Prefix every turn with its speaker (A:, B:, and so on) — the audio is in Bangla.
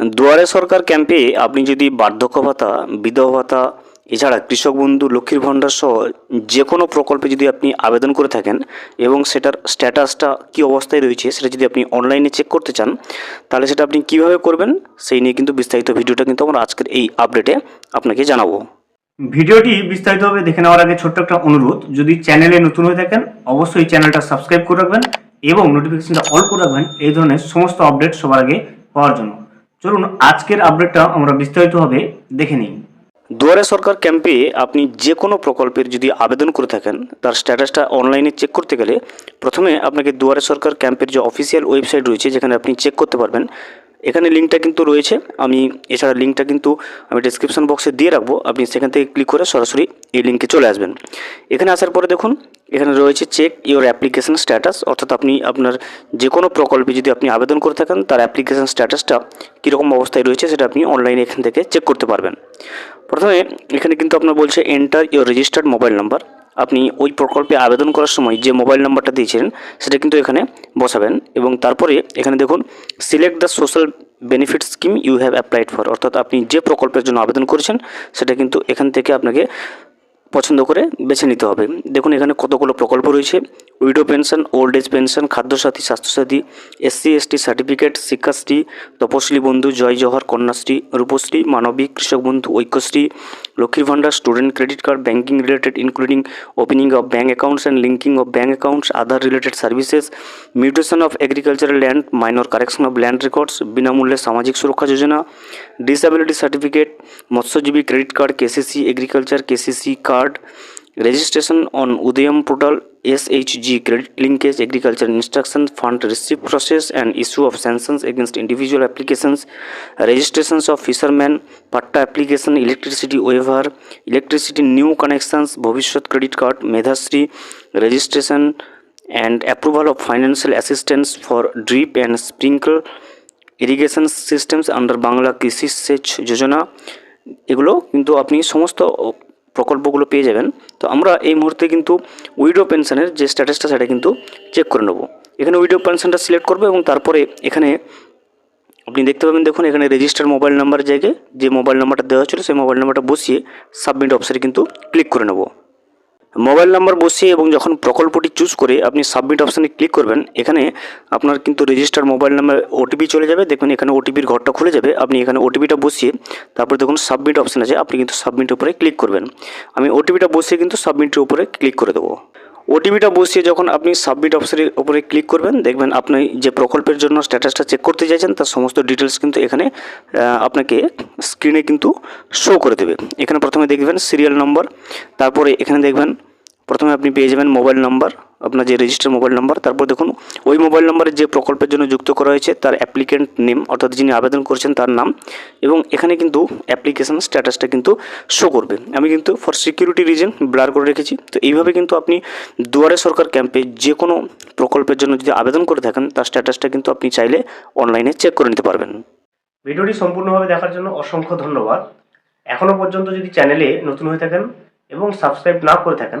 A: দুয়ারে সরকার ক্যাম্পে আপনি যদি বার্ধক্য ভাতা, বিধবা ভাতা, এছাড়া কৃষক বন্ধু, লক্ষ্মীর ভাণ্ডার সহ যে কোনো প্রকল্পে যদি আপনি আবেদন করে থাকেন এবং সেটার স্ট্যাটাসটা কী অবস্থায় রয়েছে সেটা যদি আপনি অনলাইনে চেক করতে চান, তাহলে সেটা আপনি কীভাবে করবেন সেই নিয়ে কিন্তু বিস্তারিত ভিডিওটা কিন্তু আমরা আজকের এই আপডেটে আপনাকে জানাব।
B: ভিডিওটি বিস্তারিতভাবে দেখে নেওয়ার আগে ছোট্ট একটা অনুরোধ, যদি চ্যানেলে নতুন হয়ে থাকেন, অবশ্যই চ্যানেলটা সাবস্ক্রাইব করে রাখবেন এবং নোটিফিকেশনটা অল করে রাখবেন, এই ধরনের সমস্ত আপডেট সবার আগে পাওয়ার জন্য। চলুন আজকের আপডেটটা আমরা বিস্তারিতভাবে দেখে নিই।
A: দুয়ারে সরকার ক্যাম্পে আপনি যে কোনো প্রকল্পের যদি আবেদন করে থাকেন, তার স্ট্যাটাসটা অনলাইনে চেক করতে গেলে প্রথমে আপনাকে দুয়ারে সরকার ক্যাম্পের যে অফিসিয়াল ওয়েবসাইট রয়েছে, যেখানে আপনি চেক করতে পারবেন। এখানে লিঙ্কটা কিন্তু রয়েছে। আমি এছাড়া লিঙ্কটা কিন্তু আমি ডিসক্রিপশন বক্সে দিয়ে রাখব। আপনি সেখান থেকে ক্লিক করে সরাসরি এই লিঙ্কে চলে আসবেন। এখানে আসার পরে দেখুন, এখানে রয়েছে চেক ইওর অ্যাপ্লিকেশন স্ট্যাটাস অর্থাৎ আপনি আপনার যে কোনো প্রকল্পে যদি আপনি আবেদন করে থাকেন, তার অ্যাপ্লিকেশন স্ট্যাটাসটা কীরকম অবস্থায় রয়েছে, সেটা আপনি অনলাইনে এখান থেকে চেক করতে পারবেন। প্রথমে এখানে কিন্তু আপনার বলছে enter your registered mobile number আপনি ওই প্রকল্পে আবেদন করার সময় যে মোবাইল নাম্বারটা দিয়েছিলেন, সেটা কিন্তু এখানে বসাবেন এবং তারপরে এখানে দেখুন select the social benefit scheme you have applied for অর্থাৎ আপনি যে প্রকল্পের জন্য আবেদন করেছেন, সেটা কিন্তু এখান থেকে আপনাকে পছন্দ করে বেছে নিতে হবে। দেখুন, এখানে কতগুলো প্রকল্প রয়েছে widow pension, old age pension, Khadya Sathi, Swasthya Sathi, SC, ST, certificate, Shikshashree Taposhili Bandhu, Jai Jawahar Kanyashree, Rupashree, মানবিক, কৃষক Bandhu, Aikyashree, Lakshmir Bhandar, student credit card banking related, including opening of bank accounts and linking of bank accounts Aadhaar related services, mutation of agricultural land, minor correction of land records, বিনামূল্যে সামাজিক সুরক্ষা যোজনা, ডিসএবিলিটি সার্টিফিকেট, মৎস্যজীবী credit card, KCC, agriculture, KCC card registration on Udyam portal S H G credit linkage agriculture instruction fund receive process and issue of sanctions against individual applications registrations of fisherman patta application electricity waiver electricity new connections Bhabishyat credit card Medhashree registration and approval of financial assistance for drip and sprinkle irrigation systems under Bangla Krishi Sech Yojana এগুলো কিন্তু আপনি সমস্ত প্রকল্পগুলো পেয়ে যাবেন। তো আমরা এই মুহূর্তে কিন্তু উইডো পেনশনের যে স্ট্যাটাসটা সেটা কিন্তু চেক করে নেব। এখানে উইডো পেনশনটা সিলেক্ট করব এবং তারপরে এখানে আপনি দেখতে পাবেন, দেখুন, এখানে রেজিস্টার মোবাইল নাম্বার জায়গায় যে মোবাইল নাম্বারটা দেওয়া ছিল, সেই মোবাইল নাম্বারটা বসিয়ে সাবমিট অপশানে কিন্তু ক্লিক করে নেব। মোবাইল নাম্বার বসিয়ে এবং যখন প্রকল্পটি চুজ করে আপনি সাবমিট অপশানে ক্লিক করবেন, এখানে আপনার কিন্তু রেজিস্টার মোবাইল নাম্বার ওটিপি চলে যাবে। দেখবেন এখানে ওটিপির ঘরটা খুলে যাবে। আপনি এখানে ওটিপিটা বসিয়ে তারপর দেখুন সাবমিট অপশান আছে। আপনি কিন্তু সাবমিটের উপরে ক্লিক করবেন। আমি ওটিপিটা বসিয়ে কিন্তু সাবমিটের উপরে ক্লিক করে দেবো। ওটিপিটা বসিয়ে যখন আপনি সাবমিট অপশনের উপরে ক্লিক করবেন, দেখবেন আপনি যে প্রকল্পের জন্য স্ট্যাটাসটা চেক করতে চাইছেন, তার সমস্ত ডিটেলস কিন্তু এখানে আপনাকে স্ক্রিনে কিন্তু শো করে দেবে। এখানে প্রথমে দেখবেন সিরিয়াল নম্বর তারপরে এখানে দেখবেন প্রথমে আপনি পেয়ে যাবেন মোবাইল নাম্বার, আপনার যে রেজিস্টার মোবাইল নাম্বার, তারপর দেখুন ওই মোবাইল নাম্বারে যে প্রকল্পের জন্য যুক্ত করা হয়েছে, তার অ্যাপ্লিকেন্ট নেম অর্থাৎ যিনি আবেদন করছেন তার নাম এবং এখানে কিন্তু অ্যাপ্লিকেশন স্ট্যাটাসটা কিন্তু শো করবে। আমি কিন্তু ফর সিকিউরিটি রিজন ব্লার করে রেখেছি। তো এইভাবে কিন্তু আপনি দুয়ারে সরকার ক্যাম্পে যে কোনো প্রকল্পের জন্য যদি আবেদন করে থাকেন, তার স্ট্যাটাসটা কিন্তু আপনি চাইলে অনলাইনে চেক করে নিতে পারবেন।
B: ভিডিওটি সম্পূর্ণভাবে দেখার জন্য অসংখ্য ধন্যবাদ। এখনও পর্যন্ত যদি চ্যানেলে নতুন হয়ে থাকেন এবং সাবস্ক্রাইব না করে থাকেন